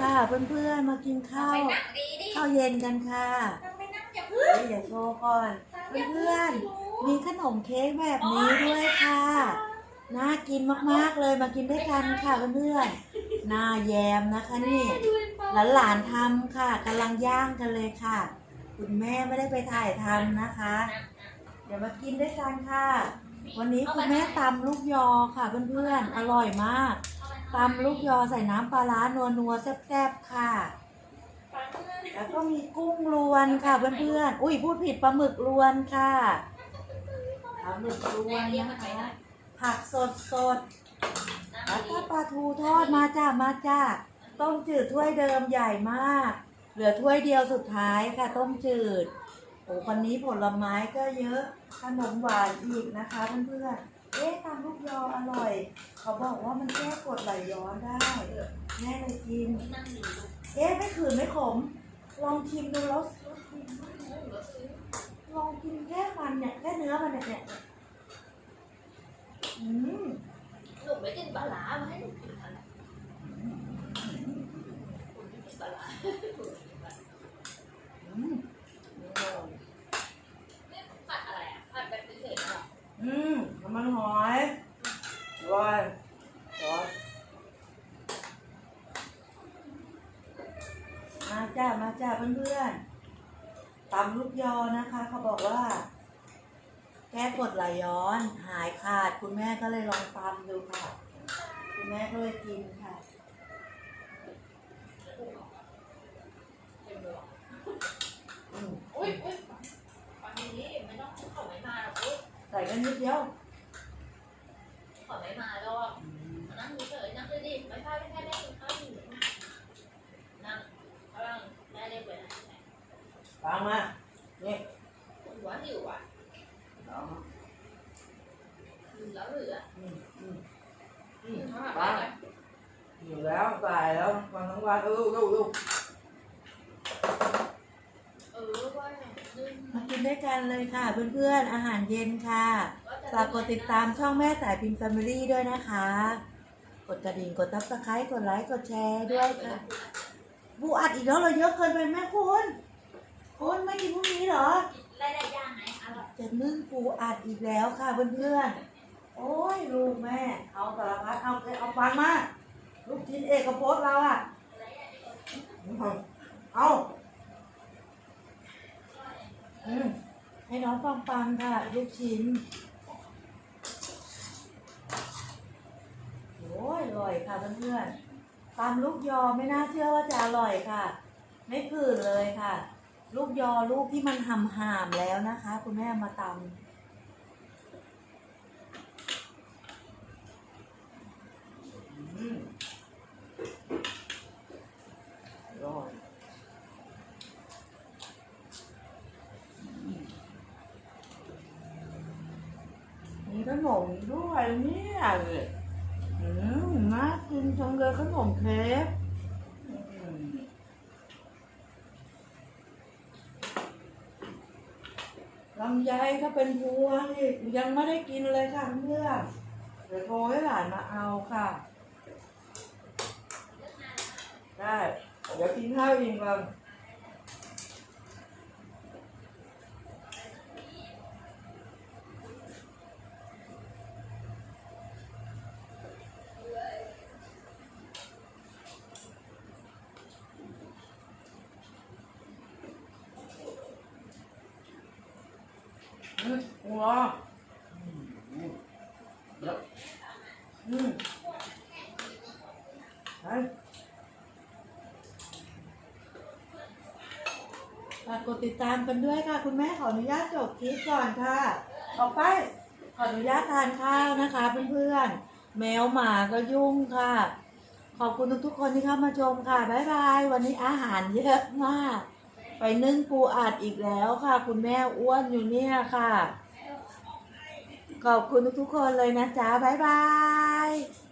ค่ะ เพื่อนๆ มากินข้าวไปนั่งดีดิข้าวเย็นกันค่ะนั่งไปนั่งอย่าพึ่งเดี๋ยวโชว์ก่อน เพื่อนๆ มีขนมเค้กแบบนี้ด้วยค่ะ น่ากินมากๆเลยมากินด้วยกันค่ะเพื่อนๆหน้าแยมนะคะนี่หลานๆทำค่ะกำลังย่างกันเลยค่ะ คุณแม่ไม่ได้ไปถ่ายทำนะคะ เดี๋ยวมากินด้วยกันค่ะ วันนี้คุณแม่ตำลูกยอค่ะเพื่อนๆ อร่อยมาก ตำลูกยอใส่น้ำปลาร้านัวนัวแซ่บๆค่ะ แล้วก็มีกุ้งรวนค่ะเพื่อนๆ อุ้ยพูดผิดปลาหมึกรวนค่ะ ปลาหมึกรวนนะคะผักสดสดแล้วก็ปลาทูทอดมาจ้ามาจ้าต้มจืดถ้วยเดิมใหญ่มาก เหลือถ้วยเดียวสุดท้ายค่ะ ต้มจืดโอ้คนนี้ผลไม้ก็เยอะขนมหวานอีกนะคะเพื่อนๆ เอ๊ะตำลูกยออร่อย เขาบอกว่ามันแก้กรดไหลย้อนได้แม่เลยกินเอ๊ะไม่ขืนไม่ขม ลองชิมดูแล้วลองกินแค่มันเนี่ยแค่เนื้อมันเนี่ยเนี่ยอืมหนูไม่กินปลาร้ามาให้หนูกินอะไรคุณไม่กินปลาร้า อืม ผัดอะไรอะผัดแบบเฉยๆเหรอ อืมน้ำมันหอยอร่อยอร่อยมา จ้ามาจ้าเพื่อนๆตำลูกยอนะคะ เขาบอกว่า แก้กรดไหลย้อน หายขาด คุณแม่ก็เลยลองตำดูค่ะ คุณแม่ก็เลยกินค่ะเต็มเลยเหรออืมอุ้ยอุ้ยตอนนี้ไม่ต้องเขาไม่มาหรอกอุ้ยใส่กันนิดเดียวเขาไม่มาแล้วอะมานั่งเฉยๆนั่งเลยดิไม่ใช่ไม่ใช่แม่กินข้าวอยู่นั่งกำลังแม่เรียกไปนะ ฟังมานี่หัวหิวอะเอามาหิวแล้วเหลืออืมอืมอือืมมฟังอยู่แล้วตายแล้ววันทั้งวันเออลูกลูกเออว่านึ่งมากินด้วยกันเลยค่ะ เพื่อนๆ อาหารเย็นค่ะฝากกดติดตามช่องแม่สายพิมพ์แฟมิลี่ด้วยนะคะ กดกระดิ่งกดซับสไครต์กดไลค์กดแชร์ด้วยค่ะ บูอัดอีกแล้วเหราเยอะเกินไปไหมคุณ คุณไม่กินพรุ่งนี้เหรอได้ได้ย่างไหมอร่อยจะนึ่งปูอัดอีกแล้วค่ะเพื่อนๆ โอ้ยลูกแม่ เอาสารพัดเอาเอาฟังมา ลูกชิ้นเอกพจน์เราอะเอาอืมให้น้องปังปังค่ะ ลูกชิ้น โอ้ยอร่อยค่ะเพื่อนๆตำลูกยอไม่น่าเชื่อว่าจะอร่อยค่ะ ไม่ผื่นเลยค่ะ ลูกยอลูกที่มันหำหามแล้วนะคะ คุณแม่มาตำร่อยอืมมีขนมด้วยเนี่ยอืมน่ากินจังเลยขนมเค้กอืม ลำไยถ้าเป็นพวงยังไม่ได้กินเลยค่ะเพื่อนเดี๋ยวโทรให้หลานมาเอาค่ะได้เดี๋ยวกินข้าวอิ่มก่อน หัวอืมไปฝากกดติดตามกันด้วยค่ะ คุณแม่ขออนุญาตจบคลิปก่อนค่ะต่อไป ขออนุญาตทานข้าวนะคะ เพื่อนๆ แมวหมาก็ยุ่งค่ะ ขอบคุณทุกๆคนที่เข้ามาชมค่ะ บ๊ายบาย วันนี้อาหารเยอะมาก ไปนึ่งปูอัดอีกแล้วค่ะ คุณแม่อ้วนอยู่เนี่ยค่ะ ขอบคุณทุกๆคนเลยนะจ๊ะ บ๊ายบาย